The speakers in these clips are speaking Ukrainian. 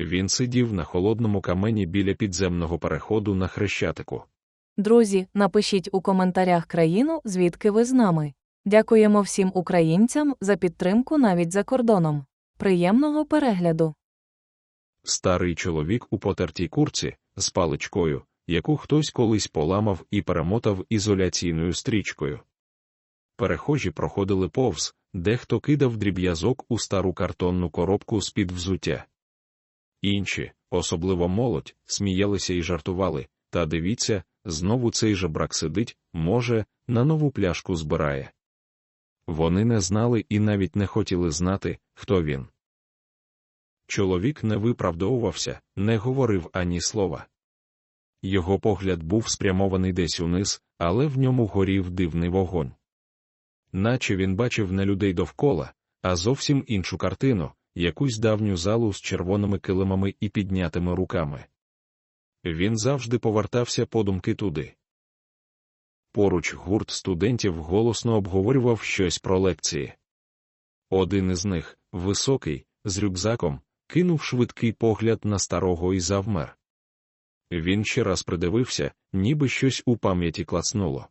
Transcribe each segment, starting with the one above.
Він сидів на холодному камені біля підземного переходу на хрещатику. Друзі, напишіть у коментарях країну, звідки ви з нами. Дякуємо всім українцям за підтримку навіть за кордоном. Приємного перегляду! Старий чоловік у потертій курці з паличкою, яку хтось колись поламав і перемотав ізоляційною стрічкою. Перехожі проходили повз, дехто кидав дріб'язок у стару картонну коробку з-під взуття. Інші, особливо молодь, сміялися і жартували, та дивіться, знову цей жебрак сидить, може, на нову пляшку збирає. Вони не знали і навіть не хотіли знати, хто він. Чоловік не виправдовувався, не говорив ані слова. Його погляд був спрямований десь униз, але в ньому горів дивний вогонь. Наче він бачив не людей довкола, а зовсім іншу картину, якусь давню залу з червоними килимами і піднятими руками. Він завжди повертався подумки туди. Поруч гурт студентів голосно обговорював щось про лекції. Один із них, високий, з рюкзаком, кинув швидкий погляд на старого і завмер. Він ще раз придивився, ніби щось у пам'яті клацнуло.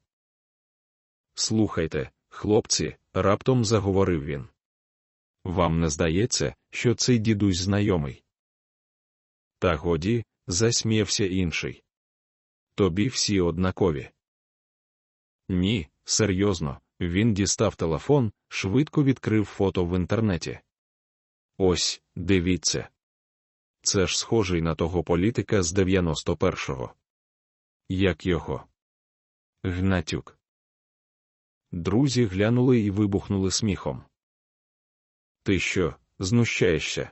Слухайте, хлопці, раптом заговорив він. Вам не здається, що цей дідусь знайомий? Та годі, засміявся інший. Тобі всі однакові. Ні, серйозно, він дістав телефон, швидко відкрив фото в інтернеті. Ось, дивіться. Це ж схожий на того політика з 91-го. Як його? Гнатюк. Друзі глянули і вибухнули сміхом. Ти що, знущаєшся?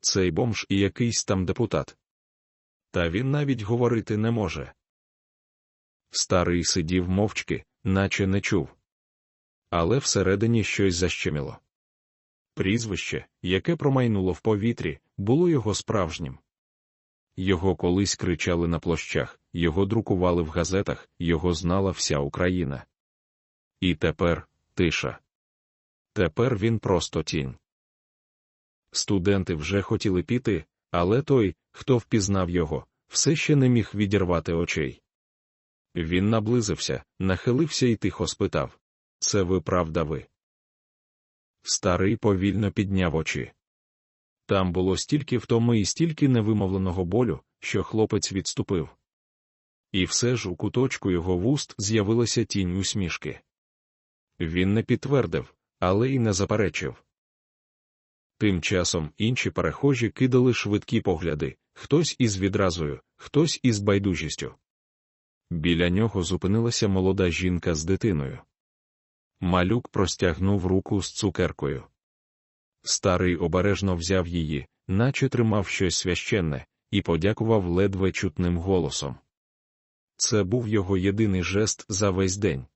Цей бомж і якийсь там депутат. Та він навіть говорити не може. Старий сидів мовчки, наче не чув. Але всередині щось защеміло. Прізвище, яке промайнуло в повітрі, було його справжнім. Його колись кричали на площах, його друкували в газетах, його знала вся Україна. І тепер тиша. Тепер він просто тінь. Студенти вже хотіли піти, але той, хто впізнав його, все ще не міг відірвати очей. Він наблизився, нахилився і тихо спитав Це ви правда ви? Старий повільно підняв очі. Там було стільки втоми і стільки невимовленого болю, що хлопець відступив. І все ж у куточку його вуст з'явилася тінь усмішки. Він не підтвердив, але й не заперечив. Тим часом інші перехожі кидали швидкі погляди хтось із відразою, хтось із байдужістю. Біля нього зупинилася молода жінка з дитиною. Малюк простягнув руку з цукеркою. Старий обережно взяв її, наче тримав щось священне, і подякував ледве чутним голосом. Це був його єдиний жест за весь день.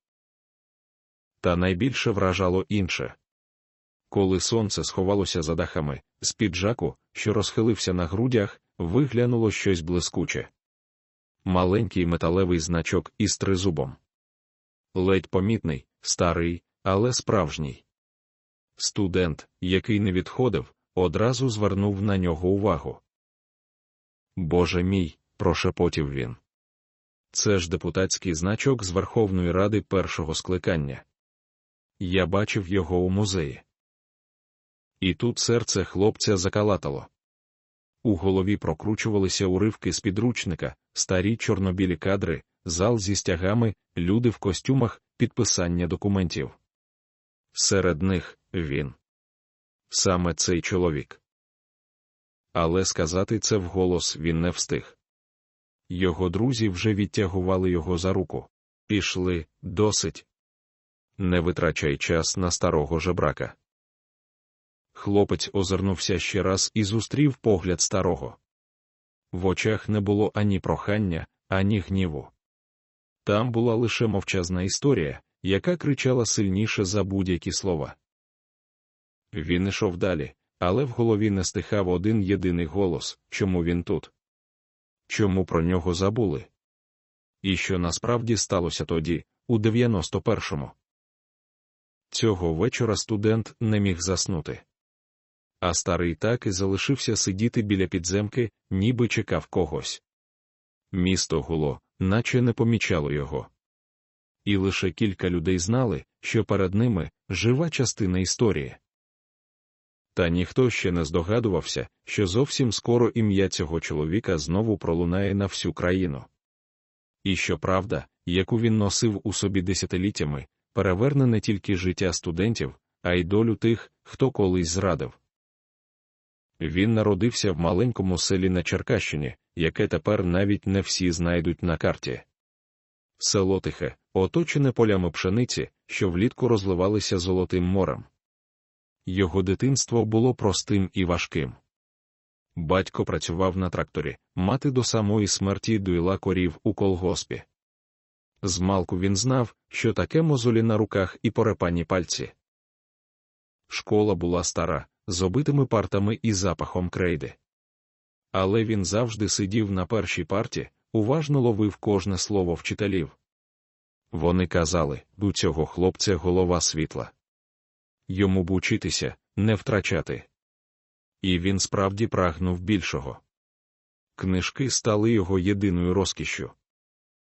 Та найбільше вражало інше. Коли сонце сховалося за дахами, з піджаку, що розхилився на грудях, виглянуло щось блискуче. Маленький металевий значок із тризубом. Ледь помітний, старий, але справжній. Студент, який не відходив, одразу звернув на нього увагу. Боже мій, прошепотів він. Це ж депутатський значок з Верховної Ради першого скликання. Я бачив його у музеї. І тут серце хлопця закалатало. У голові прокручувалися уривки з підручника, старі чорнобілі кадри, зал зі стягами, люди в костюмах, підписання документів. Серед них він. Саме цей чоловік. Але сказати це вголос він не встиг. Його друзі вже відтягували його за руку. Пішли, досить. Не витрачай час на старого жебрака. Хлопець озирнувся ще раз і зустрів погляд старого. В очах не було ані прохання, ані гніву. Там була лише мовчазна історія, яка кричала сильніше за будь-які слова. Він ішов далі, але в голові не стихав один єдиний голос чому він тут? Чому про нього забули? І що насправді сталося тоді, у 91-му? Цього вечора студент не міг заснути. А старий так і залишився сидіти біля підземки, ніби чекав когось. Місто гуло, наче не помічало його. І лише кілька людей знали, що перед ними жива частина історії. Та ніхто ще не здогадувався, що зовсім скоро ім'я цього чоловіка знову пролунає на всю країну. І що правда, яку він носив у собі десятиліттями, переверне не тільки життя студентів, а й долю тих, хто колись зрадив. Він народився в маленькому селі на Черкащині, яке тепер навіть не всі знайдуть на карті. Село тихе, оточене полями пшениці, що влітку розливалися золотим морем. Його дитинство було простим і важким. Батько працював на тракторі, мати до самої смерті дуйла корів у колгоспі. Змалку він знав, що таке мозолі на руках і порепані пальці. Школа була стара, з обитими партами і запахом крейди. Але він завжди сидів на першій парті, уважно ловив кожне слово вчителів. Вони казали, у цього хлопця голова світла. Йому б учитися, не втрачати. І він справді прагнув більшого. Книжки стали його єдиною розкішшю.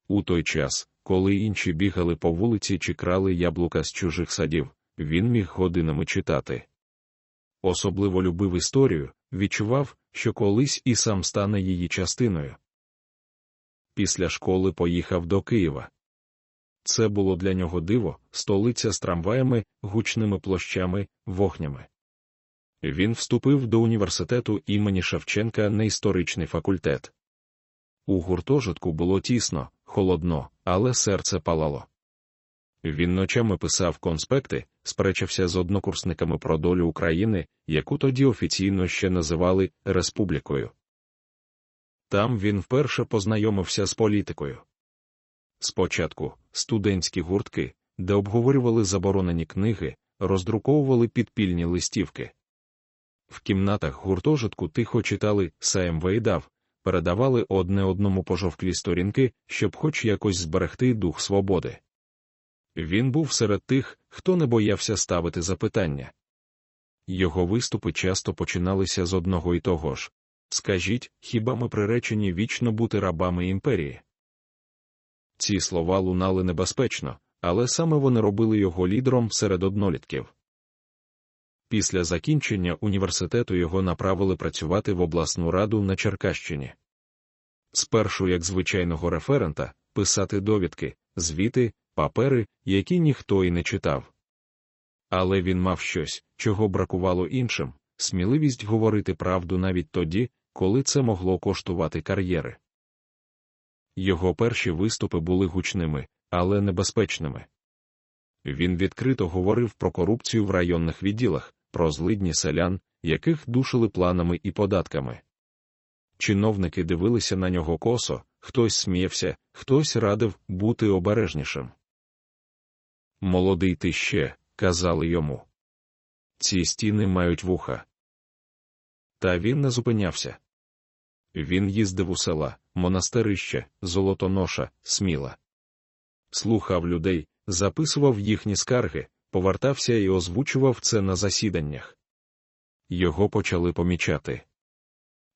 У той час, коли інші бігали по вулиці чи крали яблука з чужих садів, він міг годинами читати. Особливо любив історію, відчував, що колись і сам стане її частиною. Після школи поїхав до Києва. Це було для нього диво, столиця з трамваями, гучними площами, вогнями. Він вступив до університету імені Шевченка на історичний факультет. У гуртожитку було тісно, холодно, але серце палало. Він ночами писав конспекти, сперечався з однокурсниками про долю України, яку тоді офіційно ще називали Республікою. Там він вперше познайомився з політикою. Спочатку студентські гуртки, де обговорювали заборонені книги, роздруковували підпільні листівки. В кімнатах гуртожитку тихо читали Саєм Вейдав, передавали одне одному пожовклі сторінки, щоб хоч якось зберегти дух свободи. Він був серед тих, хто не боявся ставити запитання. Його виступи часто починалися з одного і того ж скажіть, хіба ми приречені вічно бути рабами імперії? Ці слова лунали небезпечно, але саме вони робили його лідером серед однолітків. Після закінчення університету його направили працювати в обласну раду на Черкащині. Спершу, як звичайного референта, писати довідки, звіти, папери, які ніхто і не читав. Але він мав щось, чого бракувало іншим сміливість говорити правду навіть тоді, коли це могло коштувати кар'єри. Його перші виступи були гучними, але небезпечними. Він відкрито говорив про корупцію в районних відділах, про злидні селян, яких душили планами і податками. Чиновники дивилися на нього косо, хтось сміявся, хтось радив бути обережнішим. Молодий ти ще, казали йому. Ці стіни мають вуха. Та він не зупинявся. Він їздив у села, монастирище, золотоноша, сміла. Слухав людей, записував їхні скарги, повертався і озвучував це на засіданнях. Його почали помічати.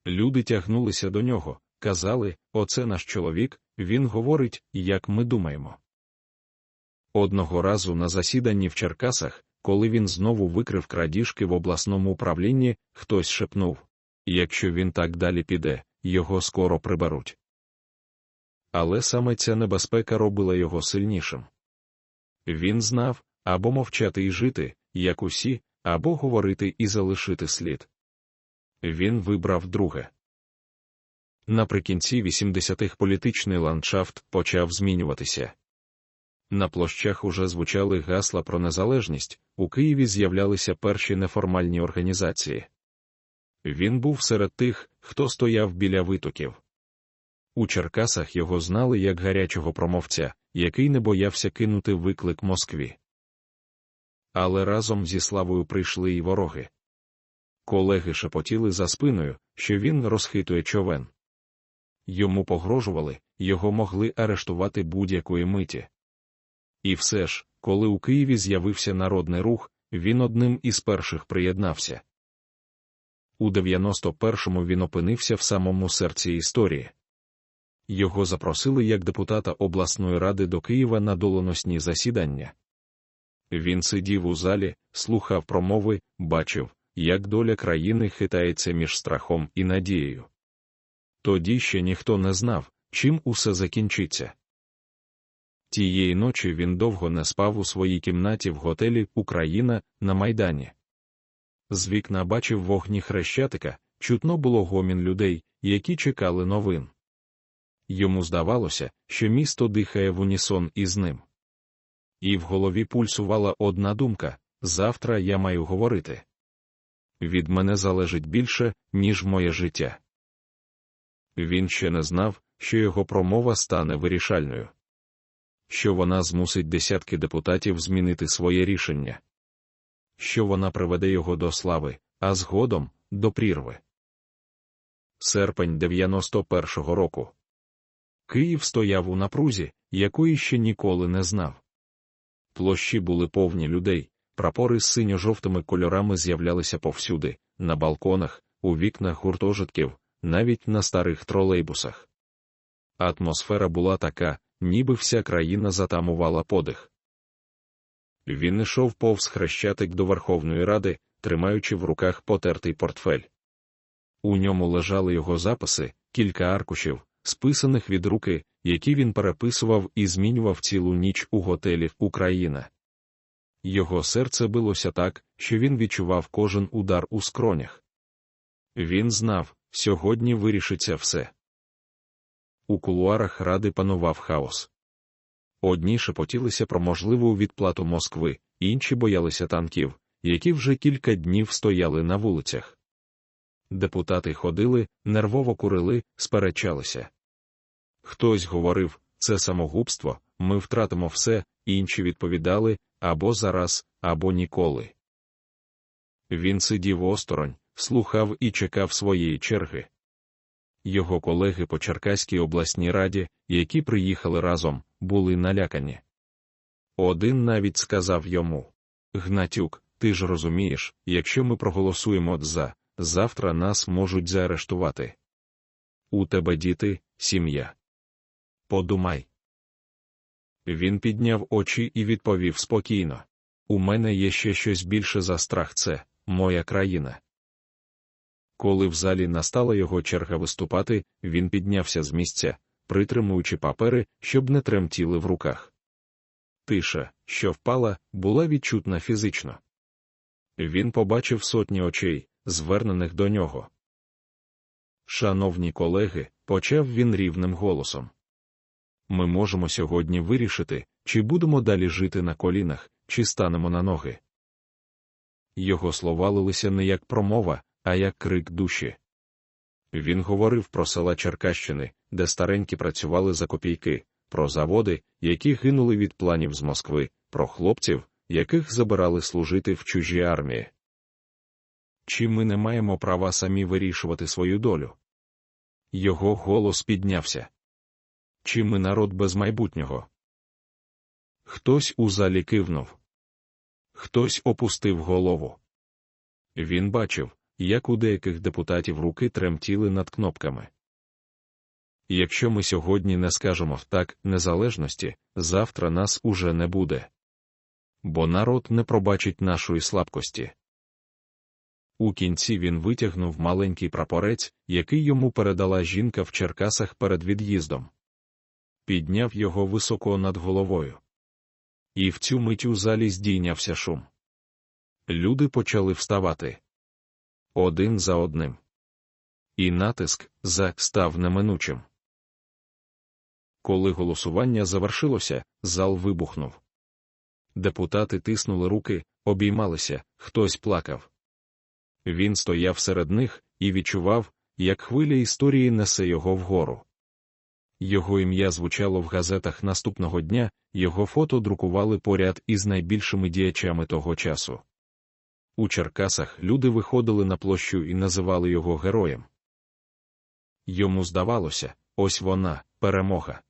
Люди тягнулися до нього, казали оце наш чоловік, він говорить, як ми думаємо. Одного разу на засіданні в Черкасах, коли він знову викрив крадіжки в обласному управлінні, хтось шепнув якщо він так далі піде, його скоро приберуть. Але саме ця небезпека робила його сильнішим. Він знав або мовчати і жити, як усі, або говорити і залишити слід. Він вибрав друге. Наприкінці 80-х політичний ландшафт почав змінюватися. На площах уже звучали гасла про незалежність, у Києві з'являлися перші неформальні організації. Він був серед тих, хто стояв біля витоків. У Черкасах його знали як гарячого промовця, який не боявся кинути виклик Москві. Але разом зі славою прийшли й вороги. Колеги шепотіли за спиною, що він розхитує човен. Йому погрожували, його могли арештувати будь-якої миті. І все ж, коли у Києві з'явився народний рух, він одним із перших приєднався. у 91-му він опинився в самому серці історії. Його запросили як депутата обласної ради до Києва на доленосні засідання. Він сидів у залі, слухав промови, бачив, як доля країни хитається між страхом і надією. Тоді ще ніхто не знав, чим усе закінчиться. Тієї ночі він довго не спав у своїй кімнаті в готелі Україна на Майдані. З вікна бачив вогні хрещатика, чутно було гомін людей, які чекали новин. Йому здавалося, що місто дихає в унісон із ним. І в голові пульсувала одна думка завтра я маю говорити. Від мене залежить більше, ніж моє життя. Він ще не знав, що його промова стане вирішальною, що вона змусить десятки депутатів змінити своє рішення, що вона приведе його до слави, а згодом до прірви. Серпень 91-го року. Київ стояв у напрузі, якої ще ніколи не знав. Площі були повні людей, прапори з синьо-жовтими кольорами з'являлися повсюди, на балконах, у вікнах гуртожитків, навіть на старих тролейбусах. Атмосфера була така, ніби вся країна затамувала подих. Він йшов повз хрещатик до Верховної Ради, тримаючи в руках потертий портфель. У ньому лежали його записи, кілька аркушів, списаних від руки, які він переписував і змінював цілу ніч у готелі Україна. Його серце билося так, що він відчував кожен удар у скронях. Він знав, сьогодні вирішиться все. У кулуарах ради панував хаос. Одні шепотілися про можливу відплату Москви, інші боялися танків, які вже кілька днів стояли на вулицях. Депутати ходили, нервово курили, сперечалися. Хтось говорив, це самогубство, ми втратимо все, інші відповідали або зараз, або ніколи. Він сидів осторонь, слухав і чекав своєї черги. Його колеги по Черкаській обласній раді, які приїхали разом, були налякані. Один навіть сказав йому Гнатюк, ти ж розумієш, якщо ми проголосуємо за, завтра нас можуть заарештувати. У тебе діти, сім'я. Подумай. Він підняв очі і відповів спокійно: У мене є ще щось більше за страх це моя країна. Коли в залі настала його черга виступати, він піднявся з місця, притримуючи папери, щоб не тремтіли в руках. Тиша, що впала, була відчутна фізично. Він побачив сотні очей, звернених до нього. Шановні колеги, почав він рівним голосом. Ми можемо сьогодні вирішити, чи будемо далі жити на колінах, чи станемо на ноги. Його слова лилися не як промова, а як крик душі. Він говорив про села Черкащини, де старенькі працювали за копійки, про заводи, які гинули від планів з Москви, про хлопців, яких забирали служити в чужій армії. Чи ми не маємо права самі вирішувати свою долю? Його голос піднявся. Чи ми народ без майбутнього? Хтось у залі кивнув. Хтось опустив голову. Він бачив, як у деяких депутатів руки тремтіли над кнопками. Якщо ми сьогодні не скажемо так незалежності, завтра нас уже не буде. Бо народ не пробачить нашої слабкості. У кінці він витягнув маленький прапорець, який йому передала жінка в Черкасах перед від'їздом. Підняв його високо над головою. І в цю мить у залі здійнявся шум. Люди почали вставати один за одним. І натиск за став неминучим. Коли голосування завершилося, зал вибухнув. Депутати тиснули руки, обіймалися, хтось плакав. Він стояв серед них і відчував, як хвиля історії несе його вгору. Його ім'я звучало в газетах наступного дня, його фото друкували поряд із найбільшими діячами того часу. У Черкасах люди виходили на площу і називали його героєм. Йому здавалося, ось вона, перемога.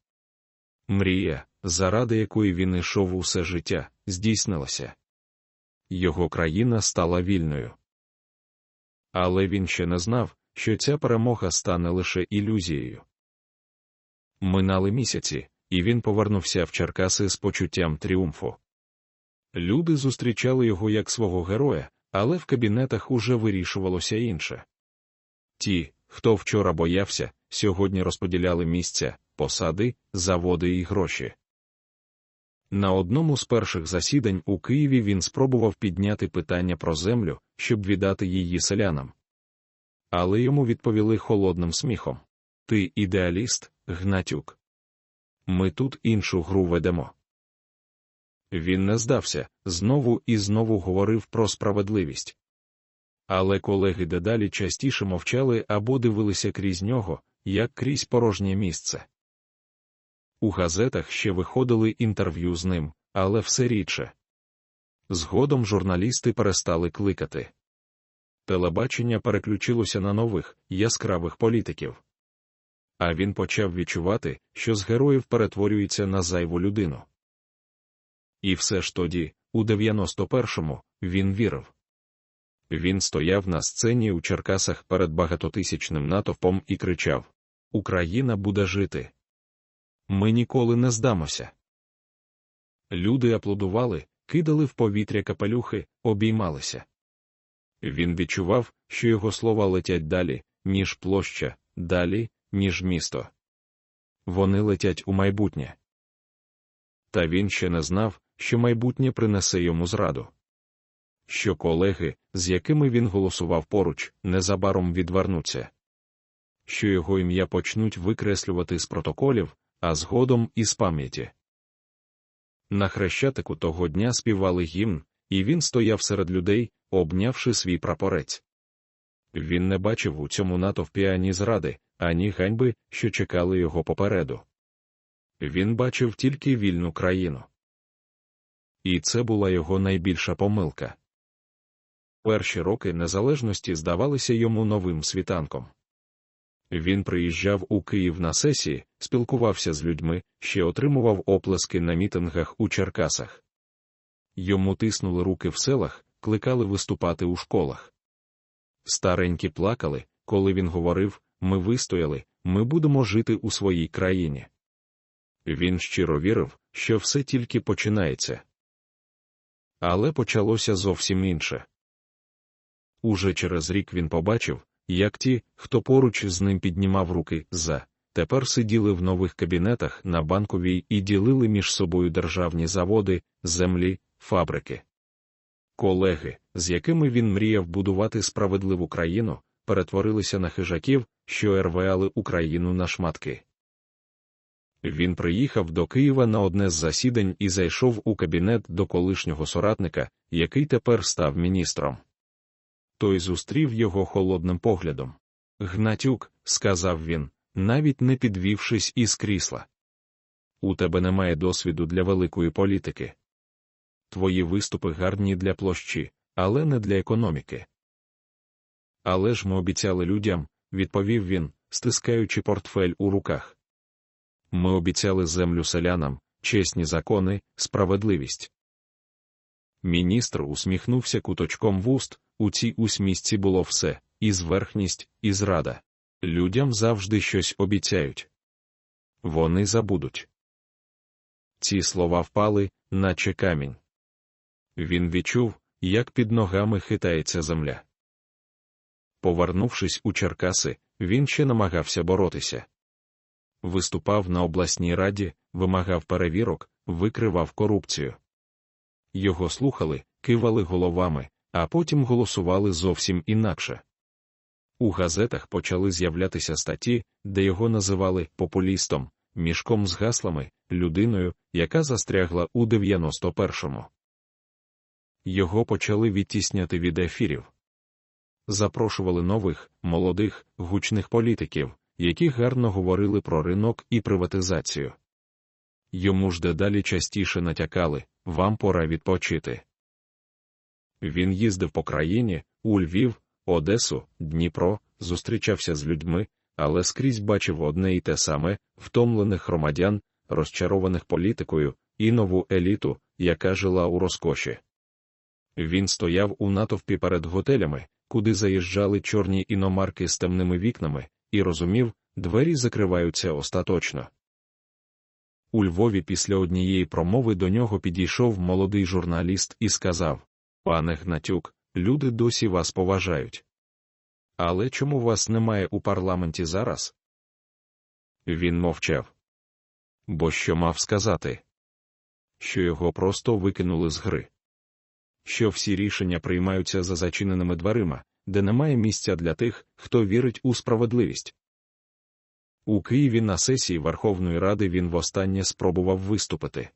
Мрія, заради якої він йшов усе життя, здійснилася. Його країна стала вільною. Але він ще не знав, що ця перемога стане лише ілюзією. Минали місяці, і він повернувся в Черкаси з почуттям тріумфу. Люди зустрічали його як свого героя, але в кабінетах уже вирішувалося інше. Ті, хто вчора боявся, сьогодні розподіляли місця, посади, заводи і гроші. На одному з перших засідань у Києві він спробував підняти питання про землю, щоб віддати її селянам. Але йому відповіли холодним сміхом Ти ідеаліст, Гнатюк. Ми тут іншу гру ведемо. Він не здався, знову і знову говорив про справедливість. Але колеги дедалі частіше мовчали або дивилися крізь нього, як крізь порожнє місце. У газетах ще виходили інтерв'ю з ним, але все рідше. Згодом журналісти перестали кликати. Телебачення переключилося на нових, яскравих політиків. А він почав відчувати, що з героїв перетворюється на зайву людину. І все ж тоді, у 91-му, він вірив. Він стояв на сцені у Черкасах перед багатотисячним натовпом і кричав: Україна буде жити. Ми ніколи не здамося. Люди аплодували, кидали в повітря капелюхи, обіймалися. Він відчував, що його слова летять далі, ніж площа, далі, ніж місто. Вони летять у майбутнє. Та він ще не знав, що майбутнє принесе йому зраду. Що колеги, з якими він голосував поруч, незабаром відвернуться, що його ім'я почнуть викреслювати з протоколів, а згодом і з пам'яті. На хрещатику того дня співали гімн, і він стояв серед людей, обнявши свій прапорець. Він не бачив у цьому натовпі ані зради, ані ганьби, що чекали його попереду. Він бачив тільки вільну країну. І це була його найбільша помилка. Перші роки незалежності здавалися йому новим світанком. Він приїжджав у Київ на сесії, спілкувався з людьми, ще отримував оплески на мітингах у Черкасах. Йому тиснули руки в селах, кликали виступати у школах. Старенькі плакали, коли він говорив ми вистояли, ми будемо жити у своїй країні. Він щиро вірив, що все тільки починається. Але почалося зовсім інше. Уже через рік він побачив, як ті, хто поруч з ним піднімав руки за, тепер сиділи в нових кабінетах на банковій і ділили між собою державні заводи, землі, фабрики. Колеги, з якими він мріяв будувати справедливу країну, перетворилися на хижаків, що рвали Україну на шматки. Він приїхав до Києва на одне з засідань і зайшов у кабінет до колишнього соратника, який тепер став міністром. Той зустрів його холодним поглядом. Гнатюк, сказав він, навіть не підвівшись із крісла. У тебе немає досвіду для великої політики. Твої виступи гарні для площі, але не для економіки. Але ж ми обіцяли людям, відповів він, стискаючи портфель у руках. Ми обіцяли землю селянам, чесні закони, справедливість. Міністр усміхнувся куточком вуст, у цій усмісці було все і зверхність, і зрада. Людям завжди щось обіцяють. Вони забудуть. Ці слова впали, наче камінь. Він відчув, як під ногами хитається земля. Повернувшись у Черкаси, він ще намагався боротися. Виступав на обласній раді, вимагав перевірок, викривав корупцію. Його слухали, кивали головами, а потім голосували зовсім інакше. У газетах почали з'являтися статті, де його називали популістом, мішком з гаслами, людиною, яка застрягла у 91-му. Його почали відтісняти від ефірів. Запрошували нових, молодих, гучних політиків, які гарно говорили про ринок і приватизацію. Йому ж дедалі частіше натякали вам пора відпочити. Він їздив по країні, у Львів, Одесу, Дніпро, зустрічався з людьми, але скрізь бачив одне і те саме втомлених громадян, розчарованих політикою, і нову еліту, яка жила у розкоші. Він стояв у натовпі перед готелями, куди заїжджали чорні іномарки з темними вікнами, і розумів, двері закриваються остаточно. У Львові після однієї промови до нього підійшов молодий журналіст і сказав Пане Гнатюк, люди досі вас поважають. Але чому вас немає у парламенті зараз? Він мовчав. Бо що мав сказати? Що його просто викинули з гри. Що всі рішення приймаються за зачиненими дверима, де немає місця для тих, хто вірить у справедливість. У Києві на сесії Верховної Ради він востаннє спробував виступити.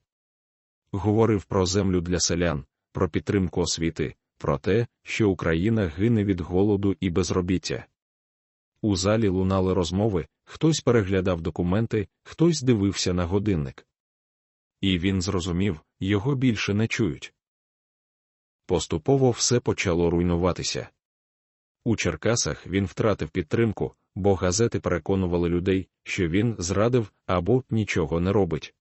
Говорив про землю для селян, про підтримку освіти, про те, що Україна гине від голоду і безробіття. У залі лунали розмови, хтось переглядав документи, хтось дивився на годинник. І він зрозумів, його більше не чують. Поступово все почало руйнуватися. У Черкасах він втратив підтримку, бо газети переконували людей, що він зрадив або нічого не робить.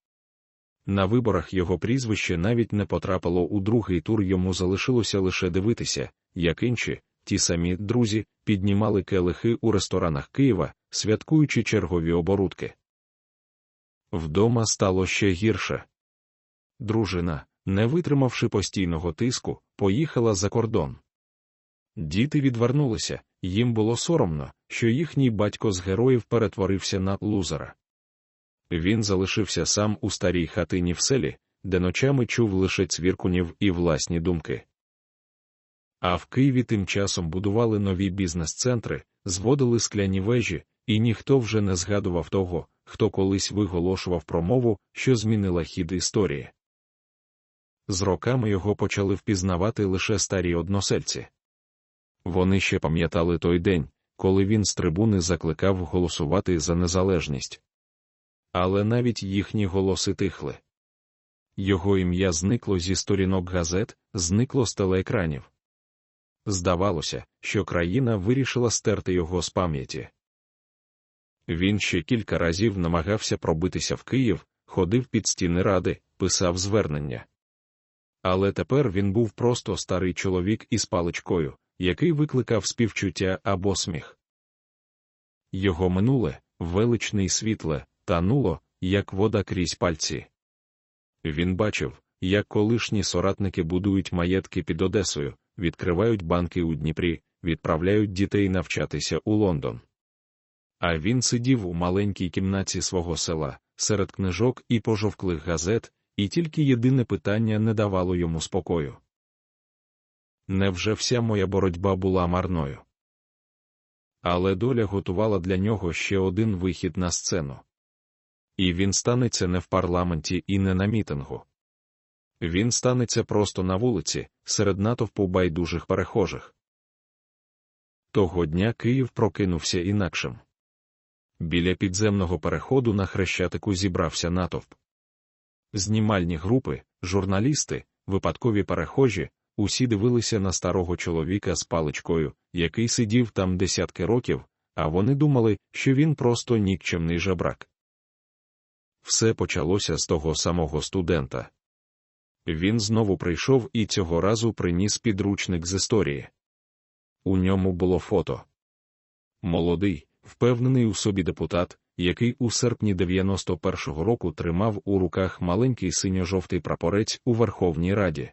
На виборах його прізвище навіть не потрапило у другий тур, йому залишилося лише дивитися, як інші, ті самі друзі, піднімали келихи у ресторанах Києва, святкуючи чергові оборудки. Вдома стало ще гірше. Дружина, не витримавши постійного тиску, поїхала за кордон. Діти відвернулися, їм було соромно, що їхній батько з героїв перетворився на лузера. Він залишився сам у старій хатині в селі, де ночами чув лише цвіркунів і власні думки. А в Києві тим часом будували нові бізнес-центри, зводили скляні вежі, і ніхто вже не згадував того, хто колись виголошував промову, що змінила хід історії. З роками його почали впізнавати лише старі односельці. Вони ще пам'ятали той день, коли він з трибуни закликав голосувати за незалежність. Але навіть їхні голоси тихли. Його ім'я зникло зі сторінок газет, зникло з телеекранів. Здавалося, що країна вирішила стерти його з пам'яті. Він ще кілька разів намагався пробитися в Київ, ходив під стіни ради, писав звернення. Але тепер він був просто старий чоловік із паличкою, який викликав співчуття або сміх. Його минуле, величне й світле, тануло, як вода крізь пальці. Він бачив, як колишні соратники будують маєтки під Одесою, відкривають банки у Дніпрі, відправляють дітей навчатися у Лондон. А він сидів у маленькій кімнаті свого села, серед книжок і пожовклих газет, і тільки єдине питання не давало йому спокою. Невже вся моя боротьба була марною? Але доля готувала для нього ще один вихід на сцену. І він станеться не в парламенті і не на мітингу. Він станеться просто на вулиці, серед натовпу байдужих перехожих. Того дня Київ прокинувся інакшим. Біля підземного переходу на хрещатику зібрався натовп. Знімальні групи, журналісти, випадкові перехожі, усі дивилися на старого чоловіка з паличкою, який сидів там десятки років, а вони думали, що він просто нікчемний жебрак. Все почалося з того самого студента. Він знову прийшов і цього разу приніс підручник з історії. У ньому було фото. Молодий, впевнений у собі депутат, який у серпні 91-го року тримав у руках маленький синьо-жовтий прапорець у Верховній Раді.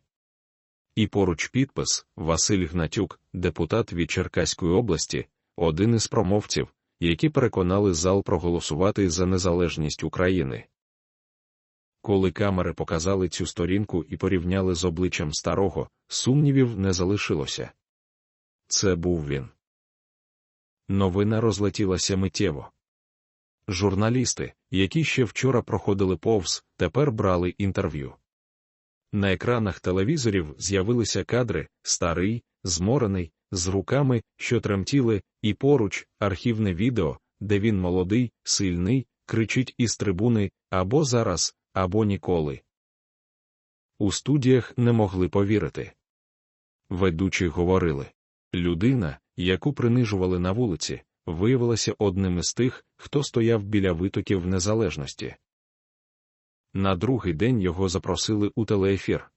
І поруч підпис Василь Гнатюк, депутат від Черкаської області, один із промовців, які переконали зал проголосувати за незалежність України. Коли камери показали цю сторінку і порівняли з обличчям старого, сумнівів не залишилося. Це був він. Новина розлетілася миттєво. Журналісти, які ще вчора проходили повз, тепер брали інтерв'ю. На екранах телевізорів з'явилися кадри старий, зморений, з руками, що тремтіли, і поруч архівне відео, де він молодий, сильний, кричить із трибуни або зараз, або ніколи. У студіях не могли повірити. Ведучі говорили людина, яку принижували на вулиці, виявилася одним із тих, хто стояв біля витоків незалежності. На другий день його запросили у телеефір.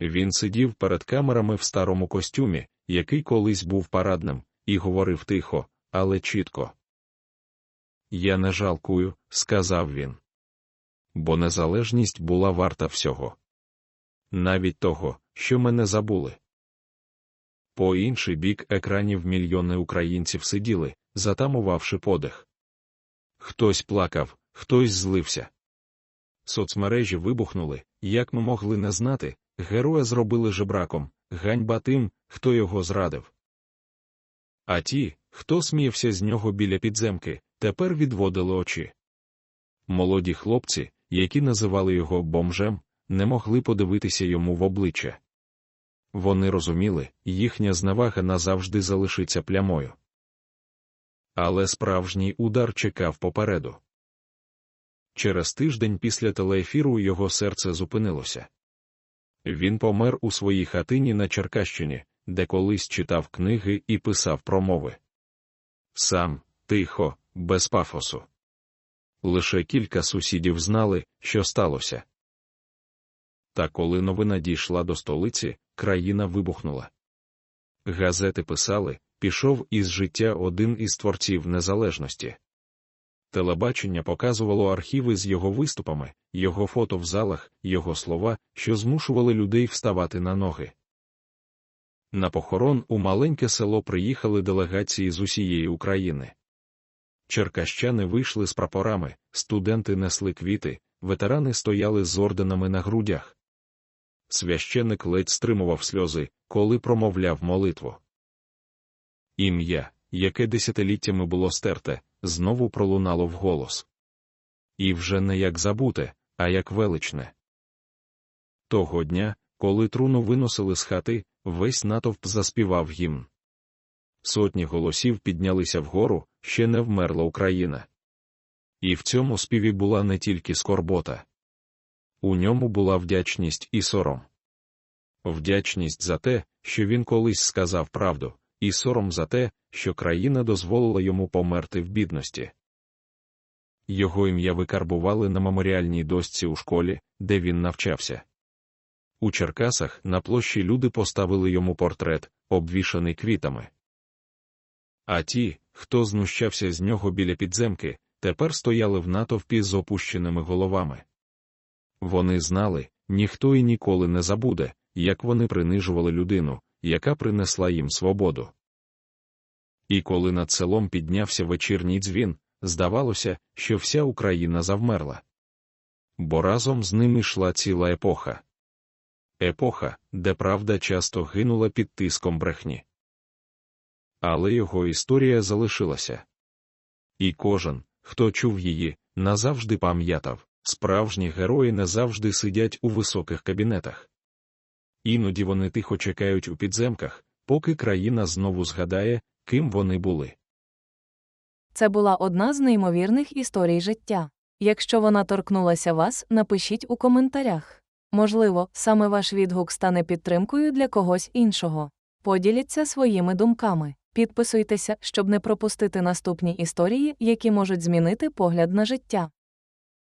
Він сидів перед камерами в старому костюмі, який колись був парадним, і говорив тихо, але чітко. Я не жалкую, сказав він. Бо незалежність була варта всього. Навіть того, що мене забули. По інший бік екранів мільйони українців сиділи, затамувавши подих. Хтось плакав, хтось злився. Соцмережі вибухнули, як ми могли не знати, героя зробили жебраком, ганьба тим, хто його зрадив. А ті, хто сміявся з нього біля підземки, тепер відводили очі. Молоді хлопці, які називали його бомжем, не могли подивитися йому в обличчя. Вони розуміли, їхня зневага назавжди залишиться плямою. Але справжній удар чекав попереду. Через тиждень після телеефіру його серце зупинилося. Він помер у своїй хатині на Черкащині, де колись читав книги і писав промови. Сам, тихо, без пафосу. Лише кілька сусідів знали, що сталося. Та коли новина дійшла до столиці, країна вибухнула. Газети писали, пішов із життя один із творців незалежності. Телебачення показувало архіви з його виступами, його фото в залах, його слова, що змушували людей вставати на ноги. На похорон у маленьке село приїхали делегації з усієї України. Черкащани вийшли з прапорами, студенти несли квіти, ветерани стояли з орденами на грудях. Священик ледь стримував сльози, коли промовляв молитву. Ім'я, яке десятиліттями було стерте, знову пролунало вголос. І вже не як забуте, а як величне. Того дня, коли труну виносили з хати, весь натовп заспівав гімн. Сотні голосів піднялися вгору, ще не вмерла Україна. І в цьому співі була не тільки скорбота. У ньому була вдячність і сором. Вдячність за те, що він колись сказав правду, і сором за те, що країна дозволила йому померти в бідності. Його ім'я викарбували на меморіальній дошці у школі, де він навчався. У Черкасах на площі люди поставили йому портрет, обвішаний квітами. А ті, хто знущався з нього біля підземки, тепер стояли в натовпі з опущеними головами. Вони знали, ніхто і ніколи не забуде, як вони принижували людину, яка принесла їм свободу. І коли над селом піднявся вечірній дзвін, здавалося, що вся Україна завмерла. Бо разом з ним йшла ціла епоха. Епоха, де правда часто гинула під тиском брехні. Але його історія залишилася. І кожен, хто чув її, назавжди пам'ятав, справжні герої не завжди сидять у високих кабінетах. Іноді вони тихо чекають у підземках, поки країна знову згадає, ким вони були. Це була одна з неймовірних історій життя. Якщо вона торкнулася вас, напишіть у коментарях. Можливо, саме ваш відгук стане підтримкою для когось іншого. Поділіться своїми думками. Підписуйтеся, щоб не пропустити наступні історії, які можуть змінити погляд на життя.